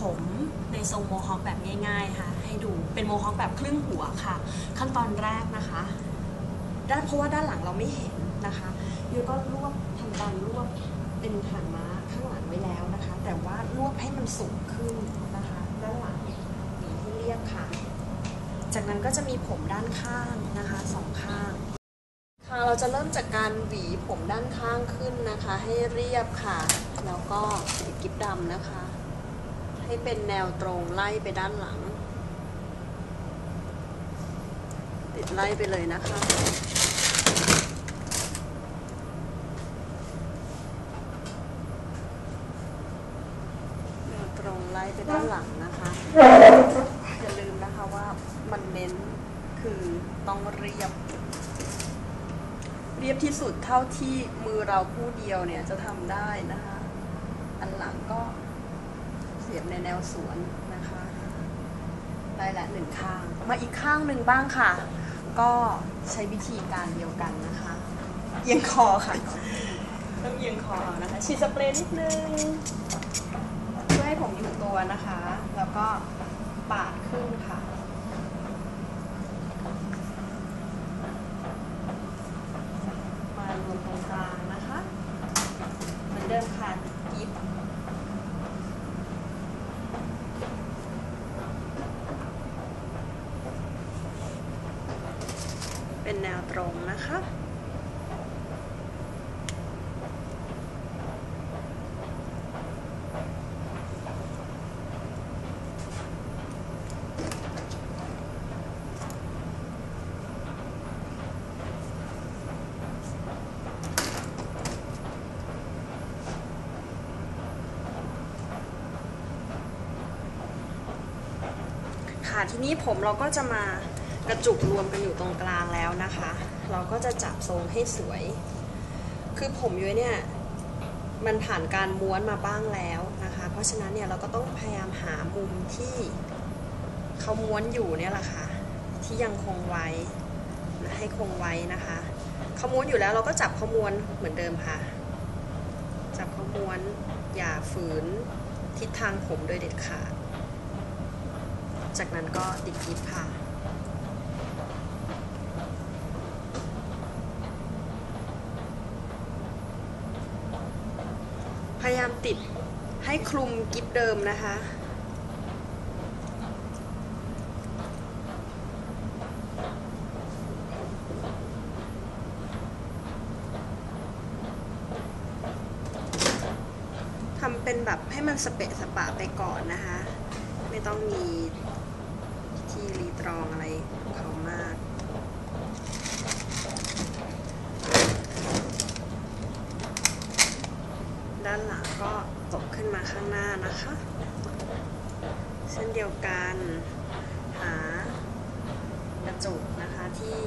ผมในทรงโมฮอคแบบง่ายๆค่ะ ให้ดูเป็นโมฮอคแบบครึ่งหัวค่ะ ขั้นตอนแรกนะคะ ด้านเพราะว่าด้านหลังเราไม่เห็นนะคะยูก็รวบทำการรวบเป็นหางม้าข้างหลังไว้แล้วนะคะ แต่ว่ารวบให้มันสูงขึ้นนะคะ ด้านหลังหวีให้เรียบค่ะ จากนั้นก็จะมีผมด้านข้างนะคะสองข้างค่ะเราจะเริ่มจากการหวีผมด้านข้างขึ้นนะคะ ให้เรียบค่ะ แล้วก็ติดกิ๊บดำนะคะ ให้เป็นแนวตรงไล่ไปด้านหลัง ติดไล่ไปเลยนะคะแนวตรงไล่ไปด้านหลังนะคะอย่าลืมนะคะว่ามันเน้นคือต้องเรียบ เรียบที่สุดเท่าที่มือเราผู้เดียวเนี่ยจะทำได้นะคะ อันหลังก็ สียบในแนวสวนนะคะได้ละหนึ่งข้าง มาอีกข้างหนึ่งบ้างค่ะ ก็ใช้วิธีการเดียวกันนะคะเอียงคอค่ะต้องเอียงคอนะคะฉีดสเปรย์นิดนึงเพื่อให้ผมอยู่ตัวนะคะ แล้วก็ปาดขึ้นค่ะมารวมตรงกลางนะคะ เหมือนเดิมค่ะกิฟเป็นแนวตรงนะ คะค่ะทีนี้ผมเราก็จะมา กระจุกรวมกันอยู่ตรงกลางแล้วนะคะ เราก็จะจับทรงให้สวย คือผมย้อยเนี่ยมันผ่านการม้วนมาบ้างแล้วนะคะ เพราะฉะนั้นเนี่ยเราก็ต้องพยายามหามุมที่เขาม้วนอยู่เนี่ยแหละค่ะที่ยังคงไว้ให้คงไว้นะคะเขาม้วนอยู่แล้วเราก็จับเขาม้วนเหมือนเดิมค่ะ จับเขาม้วนอย่าฝืนทิศทางผมโดยเด็ดขาด จากนั้นก็ติดกิฟค่ะ ยายามติดให้คลุมกิฟเดิมนะคะทำเป็นแบบให้มันสเปะสปะไปก่อนนะคะ ไม่ต้องมีที่รีตรองอะไรเขามาก ด้านหลังก็ตกขึ้นมาข้างหน้านะคะ เช่นเดียวกันหากระจุกนะคะที่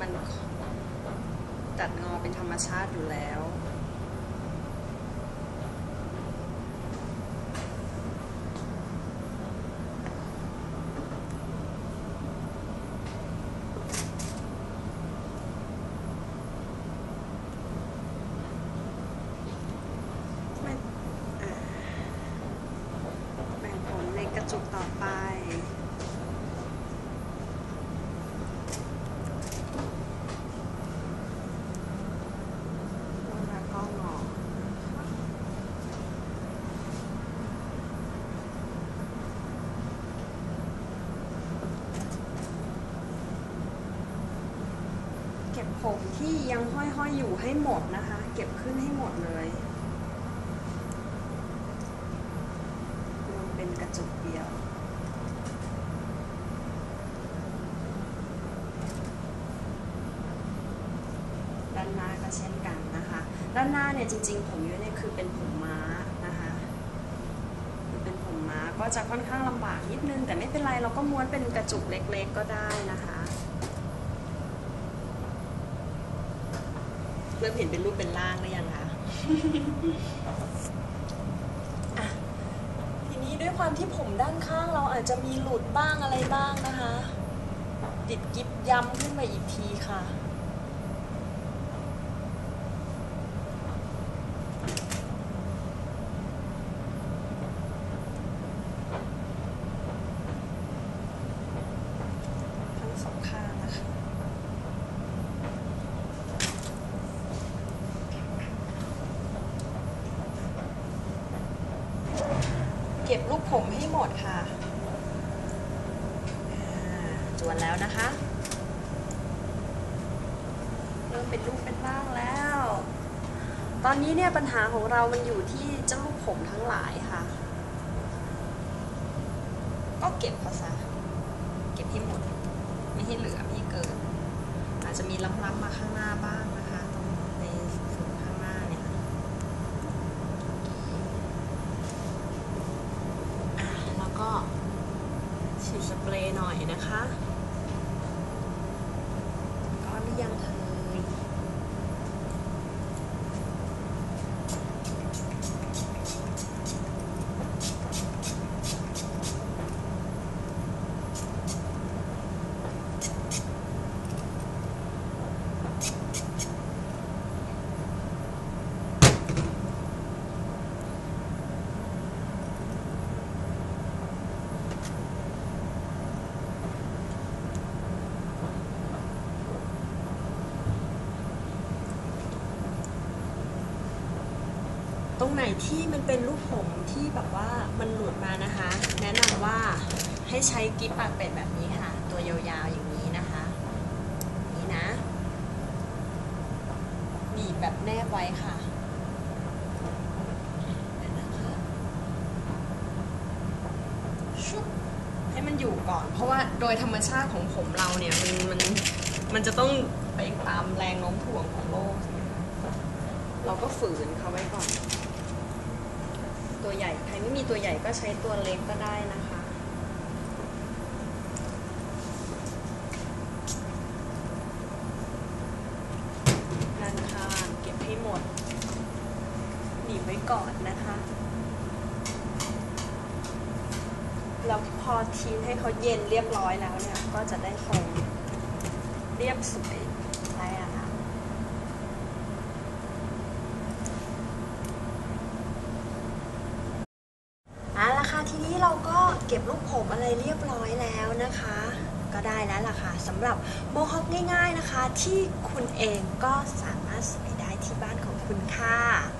มันตัดงอเป็นธรรมชาติอยู่แล้ว ไม่อ่าแบ่งผมในกระจุกต่อไป แล้วก็งอเก็บผมที่ยังห้อยๆอยู่ให้หมดนะคะ เก็บขึ้นให้หมดเลยรวมเป็นกระจุกเดียว ด้านหน้าก็เช่นกันนะคะ ด้านหน้าเนี่ยจริงๆ ผมยุ้ยเนี่ยคือเป็นผมม้านะคะคือเป็นผมม้าก็จะค่อนข้างลำบากนิดนึง แต่ไม่เป็นไรเราก็ม้วนเป็นกระจุกเล็กๆก็ได้นะคะ เริ่มเห็นเป็นรูปเป็นร่างหรือยังคะทีนี้ด้วยความที่ผมด้านข้างเราอาจจะมีหลุดบ้างอะไรบ้างนะคะ ติดกิ๊บย้ำขึ้นมาอีกทีค่ะทั้งสองข้างนะคะ ผมให้หมดค่ะจวนแล้วนะคะ เริ่มเป็นรูปเป็นร่างแล้ว ตอนนี้เนี่ยปัญหาของเรามันอยู่ที่เจ้าลูกผมทั้งหลายค่ะ ก็เก็บเขาซะเก็บให้หมด ไม่ให้เหลือไม่ให้เกิน อาจจะมีล้ำๆมาข้างหน้าบ้างในส่วนข้างหน้าเนี่ยอะแล้วก็ฉีดสเปรย์ห น่อยนะคะก็หรือยังเอ่ย ต รงไหนที่มันเป็นรูปผมที่แบบว่ามันหลุดมานะคะ แนะนำว่าให้ใช้กิ๊บปากเป็ดแบบนี้ค่ะ ตัวยาวๆอย่างนี้นะคะ นี่นะบีบแบบแนบไว้ค่ะชุบให้มันอยู่ก่อน เพราะว่าโดยธรรมชาติของผมเราเนี่ย มันมันมันจะต้องไปตามแรงโน้มถ่วงของโลก เราก็ฝืนเขาไว้ก่อน ตัวใหญ่ ใครไม่มีตัวใหญ่ก็ใช้ตัวเล็กก็ได้นะคะนั่นค่ะเก็บให้หมด หนีบไว้ก่อนนะคะแล้วพอทิ้งให้เขาเย็นเรียบร้อยแล้วเนี่ย ก็จะได้ทรงเรียบสวยได้อะนะ เอาละค่ะ ทีนี้เราก็เก็บลูกผมอะไรเรียบร้อยแล้วนะคะ ก็ได้แล้วล่ะค่ะสำหรับโมฮอคง่าย ๆนะคะ ที่คุณเองก็สามารถใส่ได้ที่บ้านของคุณค่ะ